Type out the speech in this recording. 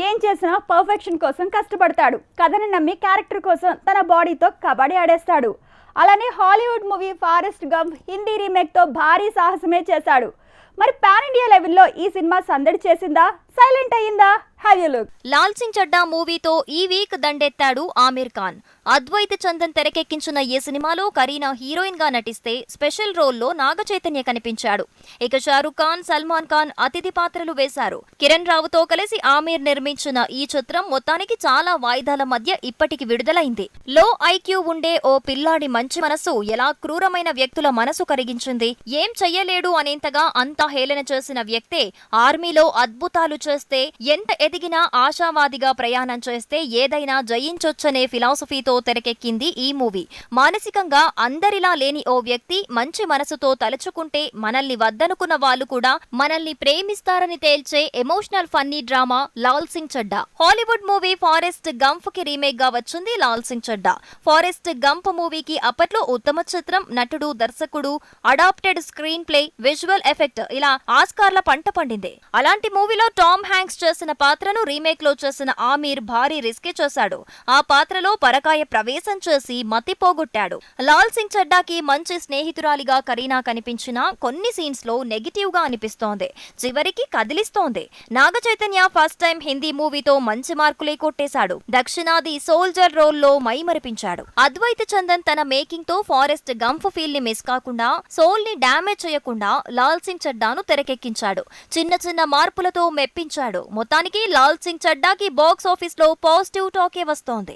ఏం చేసినా పర్ఫెక్షన్ కోసం కష్టపడతాడు. కథని నమ్మి క్యారెక్టర్ కోసం తన బాడీతో కబడ్డీ ఆడేస్తాడు. అలానే Hollywood movie Forrest Gump Hindi రీమేక్తో భారీ సాహసమే చేశాడు. మరి పాన్ ఇండియా లెవెల్లో ఈ సినిమా సందడి చేసిందా? సైలెంట్ అయ్యిందా? లాల్ సింగ్ చడ్డా మూవీతో ఈ వీక్ దండెత్తాడు ఆమీర్ ఖాన్. అద్వైత చందన్ తెరకెక్కించిన ఈ సినిమాలో కరీనా హీరోయిన్గా నటిస్తే స్పెషల్ రోల్లో నాగ చైతన్య కనిపించాడు. ఇక షారుఖ్ ఖాన్ సల్మాన్ ఖాన్ అతిథి పాత్రలు వేశారు. కిరణ్ రావుతో కలిసి ఆమీర్ నిర్మించిన ఈ చిత్రం మొత్తానికి చాలా వాయిదాల మధ్య ఇప్పటికి విడుదలైంది. లో ఐక్యూ ఉండే ఓ పిల్లాడి మంచి మనసు ఎలా క్రూరమైన వ్యక్తుల మనసు కరిగించింది ఏం చెయ్యలేడు అనేంతగా అంతా హేళన చేసిన వ్యక్తే ఆర్మీలో అద్భుతాలు చేస్తే ఎంత ఎదిగినా ఆశావాదిగా ప్రయాణం చేస్తే ఏదైనా జయించొచ్చనే ఫిలాసఫీతో తెరకెక్కింది ఈ మూవీ. మానసికంగా అందరిలా లేని ఓ వ్యక్తి మంచి మనసుతో తలుచుకుంటే మనల్ని వద్దనుకున్న వాళ్ళు కూడా మనల్ని ప్రేమిస్తారని తేల్చే emotional funny drama Lal Singh Chaddha. Hollywood movie Forrest గంఫ్కి రీమేక్గా వచ్చింది లాల్ సింగ్ చడ్డా. ఫారెస్ట్ గంప్ మూవీకి అప్పట్లో ఉత్తమ చిత్రం నటుడు దర్శకుడు adapted screen play visual effect ఇలా ఆస్కార్ల పంట పండింది. అలాంటి మూవీలో టామ్ హ్యాంక్స్ చేసిన పాత్రను రీమేక్లో చేసిన ఆమీర్ భారీ రిస్కే చేశాడు. ఆ పాత్రలో పరకాయ ప్రవేశం చేసి మతి పోగొట్టాడు. లాల్ సింగ్ చడ్డాకి మంచి స్నేహితురాలిగా కరీనా కనిపించినా కొన్ని సీన్స్లో నెగిటివ్గా అనిపిస్తోంది. చివరికి కదిలిస్తోంది. నాగ చైతన్య ఫస్ట్ టైం హిందీ మూవీతో మంచి మార్కులే కొట్టేశాడు. దక్షిణాది సోల్జర్ రోల్లో మైమరిపించాడు. అద్వైత చందన్ తన మేకింగ్తో ఫారెస్ట్ గంఫ్ ఫీల్ని మిస్ కాకుండా సోల్ని డామేజ్ చేయకుండా లాల్ సింగ్ చడ్డాను తెరకెక్కించాడు. చిన్న చిన్న మార్పులతో మెప్పించాడు. మొత్తానికి లాల్ సింగ్ చడ్డాకి బాక్స్ ఆఫీస్లో పాజిటివ్ టాకే వస్తోంది.